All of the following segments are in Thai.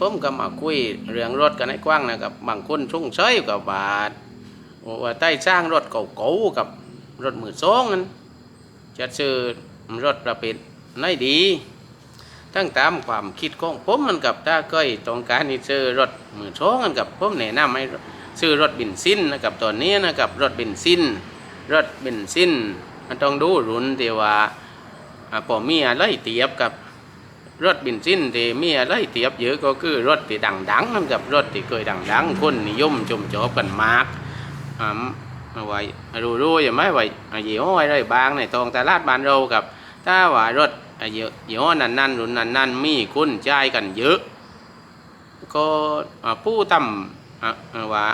ผมก็มาคุยเรื่องรถกันให้กว้างนะครับบางคนชุ่งเชยกับบาทว่าใต้สร้างรถเก่าๆกับรถมือสองนั้นจะซื้อรถประเภทไหนดี ทั้งตามความคิดของผมมันกับถ้าเคยต้องการที่ซื้อรถมือสองกันกับผมแนะนำให้ซื้อรถเบนซินนะครับตอนนี้นะครับรถเบนซินรถเบนซินมันต้องดูรุ่นที่ว่าอ่าพอมีอะไรเทียบกับ รถเบนซินที่มีอะไรเทียบเยอะก็คือรถที่ดังๆนั่นกับรถที่เคยดังๆคนนิยมชมชอบกันมากอ่าไว้รู้ๆอย่างไมว่าอ่ายี่ห้ออะไรบางในทองตลาดบ้านเรากับ ถ้าว่ารถอ่าเยอะยี่ห้อนั้นๆรุ่นนั้นๆมีคนจ่ายกันเยอะ ก็ผู้ทำอ่าอ่าว่า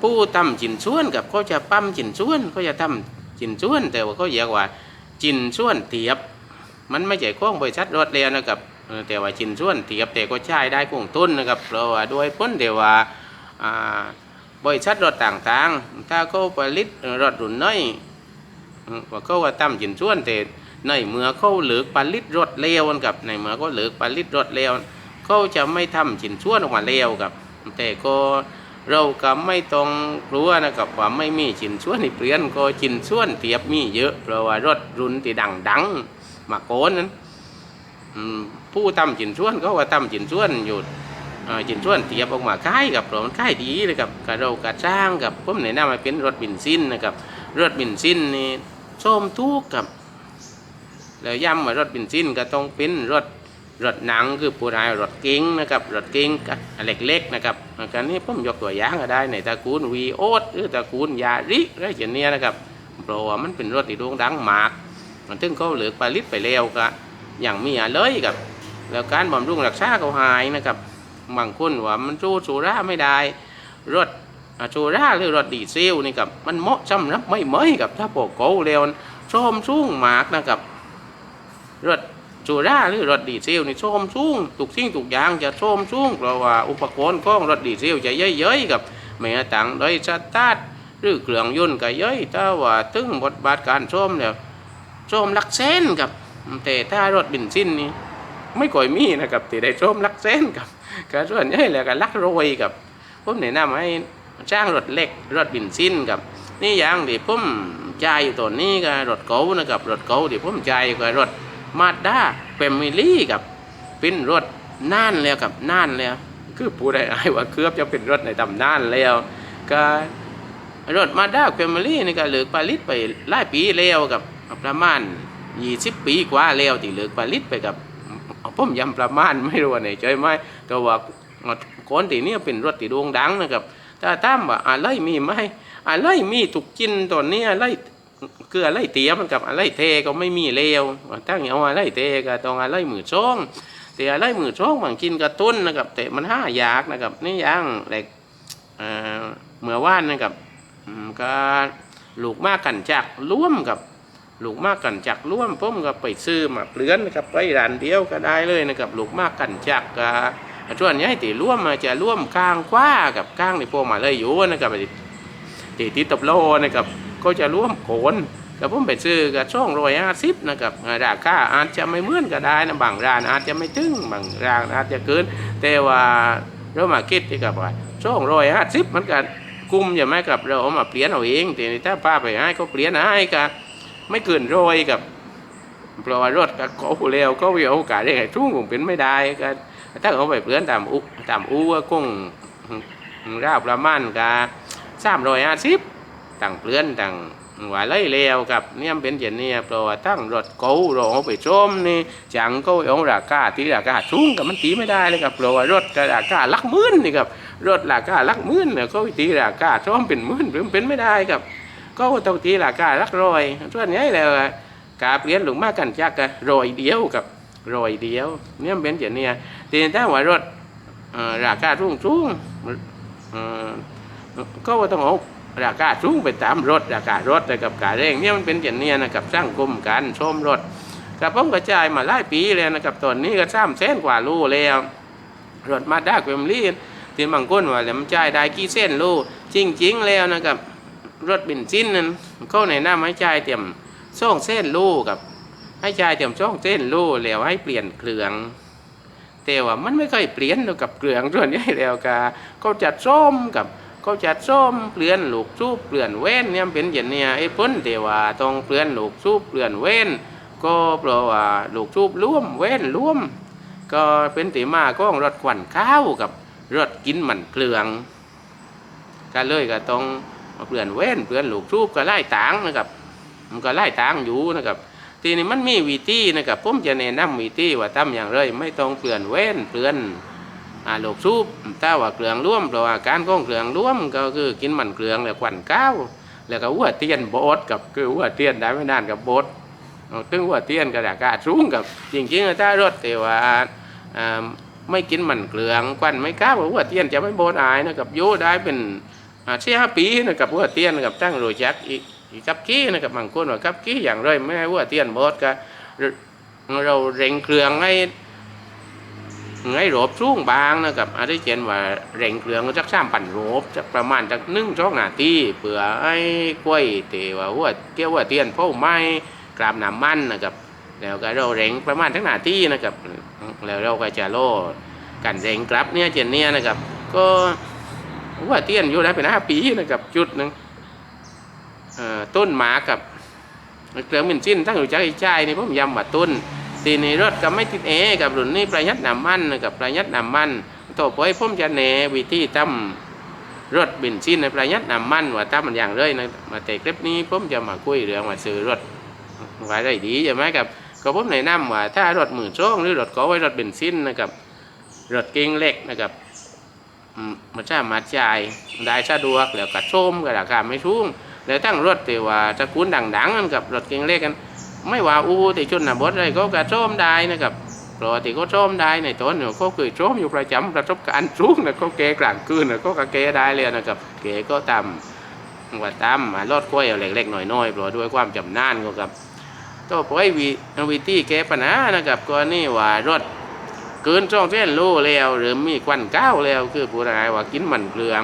ผู้ทำจินส่วนกับเขาจะปั้มจินส่วนเขาจะทำจินส่วนแต่ว่าเขาเรียกว่าจินส่วนเทียบ มันไม่ใช่ของบริษัทรถเร็วนะครับแต่ว่าจินส่วนเทียบแต่ก็ใช้ได้คงต้นนะครับเพราะว่าด้วยพ้นเดียวว่าบริษัทรถต่างๆ ถ้าเขาผลิตรถรุ่นน้อยว่าเขาว่าทำจินส่วนแต่ในเมื่อเขาเหลือผลิตรถเร็วกับในเมื่อเขาเหลือผลิตรถเร็วเขาจะไม่ทำจินส่วนออกมาเร็วครับ แต่ก็เราก็ไม่ต้องกลัวนะครับว่าไม่มีจินส่วนที่เปลี่ยนก็จินส่วนเทียบมีเยอะเพราะว่ารถรุ่นที่ดังๆ มาโกนนั้นผู้ทำจินส่วนก็ว่าทำจินส่วนอยู่จินส่วนเทียบออกมาค่ายกับเรามันค่ายดีเลยครับกับเรากระจ้างกับผมแนะนำให้เป็นรถบินซินนะครับรถบินซินนี่ส้มทุกกับแล้วย้ำว่ารถบินซินก็ต้องเป็นรถรถหนังคือผู้รายรถเก๋งนะครับรถเก๋งเล็กๆนะครับการนี้ผมยกตัวอย่างก็ได้ในตระกูลวีโอสหรือตระกูลยาริอะไรอย่างเนี้ยนะครับเพราะว่ามันเป็นรถที่โด่งดังมาก มันถึงเขาเหลือกผลิตไปแล้วก็อย่างมีอะไรกับ แล้วการบำรุงรักษาเขาหายนะครับบางคนว่ามันสู้สุราไม่ได้รถสุราหรือรถดีเซลนี่กับมันเหมาะสำหรับไม่เหมยกับถ้าพวกเขาเร็วชมสูงมากนะครับรถสุราหรือรถดีเซลนี่โชมสูงทุกสิ่งทุกอย่างจะโชมสูงเพราะว่าอุปกรณ์ของรถดีเซลจะเยอะๆกับแม้ต่างโดยสตาร์ทหรือเครื่องยนต์ก็เยอะแต่ว่าถึงบทบาทการโชมเนี่ย โชมลักแสนกับ แต่ถ้ารถเบนซินนี่ไม่ค่อยมีนะครับที่ได้โชมลักแสนกับก็ส่วนใหญ่แล้วก็ลักรอยกับผมแนะนำให้จ้างรถเล็กรถเบนซินกับ นี่อย่างที่ผมจ่ายอยู่ตอนนี้ก็รถเก๋านะครับรถเก๋าที่ผมจ่ายก็รถมาด้าเฟมิลี่กับเป็นรถน่านแล้วกับน่านแล้วคือผู้ใดอายว่าเกือบจะเป็นรถในตำนานแล้วก็รถมาด้าเฟมิลี่นี่ก็เหลือกผลิตไปหลายปีแล้วกับ ประมาณ20ปีกว่าแล้วที่เหลือกผลิตไปกับผมยำประมาณไม่รู้ว่าไหนใจไหมแต่ว่าก่อนที่นี้เป็นรถที่โด่งดังนะครับถ้าถามว่าอะไรมีไหมอะไรมีถูกกินตอนนี้อะไรคืออะไรเตียมันกับอะไรเทก็ไม่มีเลวตั้งเอาอะไรเทก็ต้องอะไรมือช่องแต่อะไรมือช่องบางกินกระตุ้นนะครับแต่มันห้ายากนะครับนี่ย่างแหลกเออเมื่อว่านนะครับก็ลูกมากกันจักร่วมกับ ลูกมากกันจักร่วมผมก็ไปซื้อมาเปลือนนะครับไปร้านเดียวก็ได้เลยนะครับลูกมากกันจักก็ส่วนใหญ่ตีร่วมมาจะร่วมข้างคว้ากับข้างในพวกมาเลยอยู่นะครับที่ที่ตบโลนะครับก็จะร่วมโขนกับผมไปซื้อกับช่องรอยอาซิบนะครับราคาอาจจะไม่เหมือนก็ได้นะบางร้านอาจจะไม่ถึงบางร้านอาจจะเกิน แต่ว่าเรามาคิดที่กับว่าช่องรอยอาซิบมันก็กุมใช่ไหมกับเราเอามาเปลี่ยนเอาเองแต่ถ้าป้าไปให้เขาเปลี่ยนให้ก็ ไม่เกินรอยกับเพราะว่ารถก็เขาเร็วก็วิโอกาสได้ไงทุ่งคงเป็นไม่ได้ก็ถ้าเขาไปเปลี่ยนตามอุตามอูก็คงราวประมาณก็สามรอยอาซิบต่างเปลือนต่างว่าเลยเลวกับเนี่ยเป็นอย่างนี้เพราะว่าตั้งรถเก๋าเราเอาไปชมนี่จังก็เอาราคาที่ราคาสูงกับมันตีไม่ได้เลยครับเพราะว่ารถราคาลักหมื่นนี่ครับรถราคาลักหมื่นเนี่ยก็ตีราคาชมเป็นหมื่นเป็นเป็นไม่ได้ครับ ก็ต้องตีราคาหลักรอยส่วนใหญ่แล้วกาเปลี่ยนหลงมากกันจักกรอยเดียวกับรอยเดียว เนี่ยเป็นอย่างนี้แต่ถ้าว่ารถเอ่อราคาสูงสูงๆเอ่อก็ต้องเอาราคาสูงไปตามรถราคารถแต่กับการเร่งเนี่ยมันเป็นอย่างเนี้ยนะครับสร้างกลมการชมรถกับผมกระจายมาหลายปีแล้วนะครับตอนนี้ก็สามแสนกว่าลู่แล้วรถมาด้าเวมลี่ที่บางคนว่าแล้วมันจ่ายได้กี่เส้นลู่จริง ๆ แล้วนะครับ รถเบนซินนั้นเข้าในหน้าให้จ่ายเต็มช่องเส้นลูกับ ให้จ่ายเต็มช่องเส้นลูแล้วให้เปลี่ยนเครื่องแต่ว่ามันไม่ค่อยเปลี่ยนเท่ากับเกลืองส่วนใหญ่แล้วก็เขาจัดส้มกับเขาจัดส้มเปลี่ยนลูกซูบเปลี่ยนเว้นเนี่ยเป็นอย่างเนี้ยไอ้พ้นแต่ว่าต้องเปลี่ยนลูกซูบเปลี่ยนเว้นก็เพราะว่าลูกซูบร่วมเว้นร่วม ก็เป็นตีมาก็รถขวัญข้าวกับรถกินมันเกลืองก็เลยก็ต้อง เปลี่ยนเว้นเปลี่ยนลูกซูบก็ไล่ตางนะครับ มันก็ไล่ตางอยู่นะครับ ทีนี้มันมีวิธีนะครับผมจะแนะนำวิธีว่าทำอย่างไรไม่ต้องเปลี่ยนเว้นเปลี่ยนอ่าลูกซูบถ้าว่าเกลืองร่วมเพราะว่าการของเกลืองร่วมก็คือกินมันเกลืองแล้วขวัญข้าวแล้วก็หัวเตียนโบดกับคือหัวเตียนได้ไม่นานกับโบดเอาถึงหัวเตียนก็ราคาสูงกับจริงๆถ้ารถแต่ว่าไม่กินมันเกลืองควันไม่ข้าวหัวเตียนจะไม่โบดอายนะครับโยได้เป็น อ่าสี่ห้าปีนะครับหัวเตียนกับตั้งโรยจักอีกอีกับกี้นะครับบางคนว่ากับกี้อย่างไรไม่ให้ว่าเตียนบอสก็เราเร่งเครื่องให้ให้รบช่วงบางนะครับอาจจะเช่นว่าเร่งเครื่องสักสามปั่นรบจะประมาณจากนึ่งช่องนาทีเพื่อให้กล้วยเตว่าหัวเกี่ยวว่าเตียนเผาไม้กรามน้ำมันนะครับแล้วก็เราเร่งประมาณทั้งนาทีนะครับแล้วเราก็จะโลกันเร่งกลับเนี่ยเช่นเนี้ยนะครับก็ หัวเตี้ยนอยู่ได้เป็นห้าปีนะครับจุดหนึ่งต้นหมากับเครื่องมินชิ้นทั้งอยู่ใจใจนี่ผมย้ำว่าต้นทีนรถก็ไม่ติดเอกับรุ่นนี้ประหยัดน้ำมันนะกับประหยัดน้ำมันต่อไปผมจะแนวิธีทำรถเบนซินในประหยัดน้ำมันว่าทำมันอย่างไรนะมาแต่คลิปนี้ผมจะมาคุยเรื่องว่าซื้อรถไว้ได้ดีใช่ไหมครับก็ผมแนะนำว่าถ้ารถหมือโชงหรือรถก็ไว้รถเบนซินนะครับรถเก๋งเล็กนะครับ มันจะมาจ่ายได้สะดวกแล้วก็ชมก็ราคาไม่สูงแล้วตั้งรถแต่ว่าตระกูลดังๆกันกับรถเก่งเล็กกัน ไม่ว่าอูแต่ชนบทอะไรก็กระโจมได้นะครับเพราะที่เขาโจมได้ในตอนเนี่ยเขาเคยโจมอยู่ประจำประสบการณ์สูงนะเขาเกกลางคืนนะเขาก็เกได้เลยนะครับเกก็ตำว่าตำมารถกล้วยเอาเล็กๆหน่อยๆเพราะด้วยความจำนานก็ครับต่อไปวิวิธีแก้ปัญหานะครับก็นี่ว่ารถ เกินช่องเส้นโลแล้ว หรือมีควันก้าวแล้ว คือผู้รายว่ากินมันเกลือง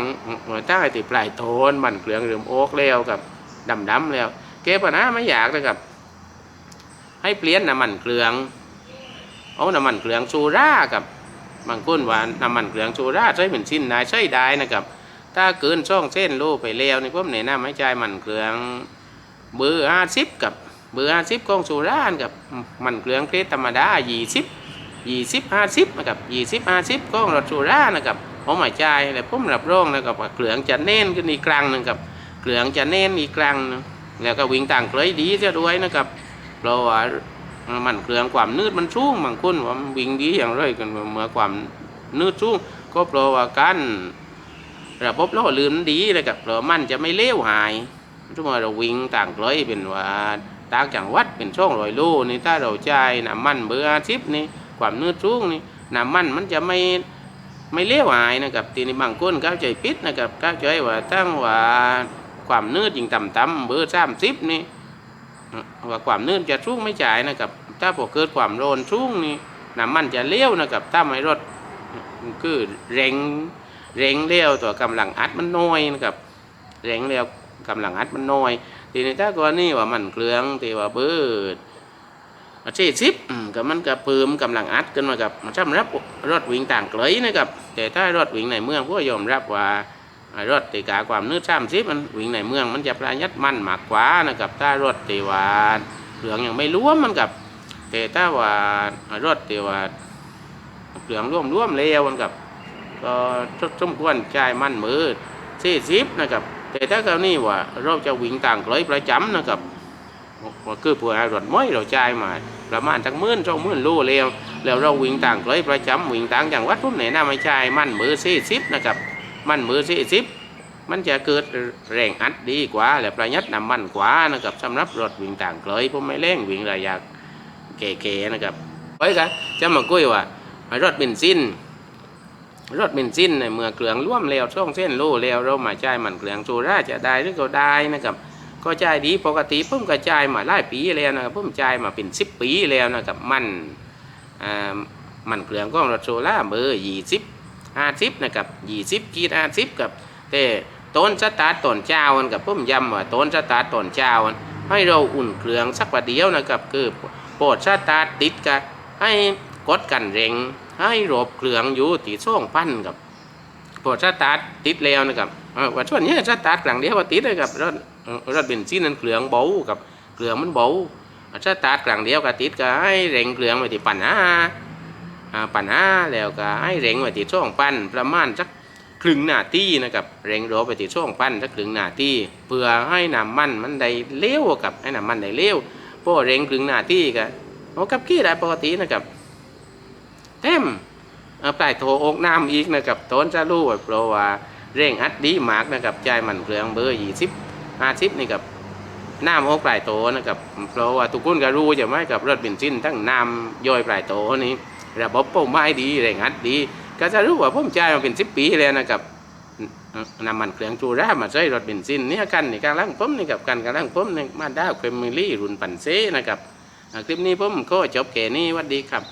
ถ้าไอ้ติปลายโทนมันเกลืองหรือโอ๊กแล้วกับดำดำแล้วเก็บปัญหาไม่อยากนะครับ ให้เปลี่ยนน้ำมันเกลืองเอาน้ำมันเกลืองชูรากับบางคนว่าน้ำมันเกลืองชูราใช้เป็นชิ้นได้ใช้ได้นะครับ ถ้าเกินช่องเส้นโลไปแล้วนี่ผมแนะนำให้ใจมันเกลืองเบอร์ห้าสิบกับเบอร์ห้าสิบของชูรากับมันเกลืองเกรดธรรมดายี่สิบ ยี่สิบห้าสิบนะครับยี่สิบห้าสิบก็รถสุรานะครับผมหมายใจแล้วผมรับรองนะครับว่าเกลืองจะเน้นขึ้นอีกครั้งหนึงครับเกลืองจะเน้นอีกครั้งนึงแล้วก็วิ่งต่างเคยดีเสียด้วยนะครับเพราะว่ามันเกลืองความนืดมันสูงบางคนว่าวิ่งดีอย่างไรกันเมื่อความนืดสูงก็เพราะว่าการระบบล้อลืมดีเลยครับเพราะมันจะไม่เลี้ยวหายทุกเมื่อเราวิ่งต่างเคยเป็นว่าต่างจังหวัดเป็นช่องรอยโลนี่ถ้าเราใจน้ำมันเบอร์สิบนี่ ความเนืดสูงนี่น้ำมันมันจะไม่ไม่เลี้ยวหายนะครับทีนี้บางคนเข้าใจผิดนะครับเข้าใจว่าตั้งว่าความเนืดยิ่งต่ำๆเบอร์สามสิบนี่ว่าความเนืดจะสูงไม่จ่ายนะครับถ้าพอเกิดความร้อนสูงนี่น้ำมันจะเลี้ยวนะครับถ้าไม่รถคือเร่งเร่งเลี้ยวตัวกำลังอัดมันน้อยนะครับเร่งเลี้ยวกำลังอัดมันน้อย ทีนี้ถ้ากรณีว่ามันเครื่องที่ว่าเบิด เจ็ดสิบก็มันก็เพิ่มกำลังอัดขึ้นมากับมันสำรับรถวิ่งต่างไกลนะครับแต่ถ้ารถวิ่งในเมืองก็ยอมรับว่ารถตีกาความนืดสามสิบมันวิ่งในเมืองมันจะประหยัดมันมากกว่านะครับถ้ารถตีว่าเหลืองยังไม่ร่วมมันกับแต่ถ้าว่ารถตีว่าเหลืองร่วมร่วมๆแล้วมันกับก็สมควรจ่ายมันมือสี่สิบนะครับแต่ถ้ากรณีว่าเราจะวิ่งต่างไกลประจำนะครับ ว่าคือผู้อารถม้อยเราจ่ายมา ประมาณจักหมื่นสองหมื่นโลแล้ว แล้วเราวิ่งต่างไกลประจำวิ่งต่างจังวัดผมแนนำให้จ่ายมันมือสี่สิบนะครับ มันมือสี่สิบมันจะเกิดแรงอัดดีกว่า และประหยัดน้ำมันกว่านะครับสำหรับรถวิ่งต่างไกลผมไม่เร่งวิ่งระยะเก๋ๆนะครับไว้กันจะมาคุยว่ารถเบนซินรถเบนซินในเมื่อเกลืองร่วมแล้วช่องเส้นโลแล้วเรามาจ่ายมันเกลืองโซราจะได้หรือก็ได้นะครับ ก็จ่ายดีปกติผมก็จ่ายมาหลายปีแล้วนะครับผมจ่ายมาเป็นสิบปีแล้วนะครับมันมันเกลืองก็รถโซล่าเบอร์ยี่สิบห้าสิบนะครับยี่สิบกีดห้าสิบกับแต่ต้นสตาร์ต้นเจ้ามันกับผมย้ำว่าต้นสตาร์ต้นเจ้ามันให้เราอุ่นเครื่องสักประเดียวนะครับคือโปรดสตาร์ทติดกันให้กดกันเร่ง ให้รบเครื่องอยู่ตีช่องพันกับพอสตาร์ทติดแล้วนะครับว่าช่วงนี้สตาร์ทกลางเดียวว่าติดเลยกับรถ รถเบนซินนั้นเครื่องเบากับเครื่องมันเบาสตาร์ทกลางเดียวก็ติดก็ให้เร่งเครื่องไว้ที่ปัญหาอ่าปัญหาแล้วก็ให้เร่งไว้ที่ช่องพันประมาณสักครึ่งนาทีนะครับเร่งรถไปที่ช่องพันสักครึ่งนาทีเพื่อให้น้ำมันมันได้เลี้ยวกับให้น้ำมันได้เลี้ยวพอเร่งครึ่งนาทีก็เอากับขี้ได้ปกตินะครับเต็มปลายโถอกน้ำอีกนะครับต้นจะรู้ว่าเพราะว่าเร่งอัดดีมากนะครับใจมันเครื่องเบอร์ยี่สิบ ห้าสิบนี่กับน้ำโอกปลายโตนะครับเพราะว่าทุกคนก็รู้จะไหมกับรถเบนซินทั้งน้ำย่อยปลายโตนี้ระบบป้าหมายดีเร่งอัดดี ก็จะรู้ว่าผมจ่ายมาเป็นสิบปีแล้วนะครับน้ำมันเครื่องจูรามาใช้รถเบนซินเนี่ยกันนี่กำลังผมนี่กับกันกำลังผมนี่มาด้าเฟมิลี่รุ่นปันเซนะครับคลิปนี้ผมก็จบแค่นี้วัสดีครับ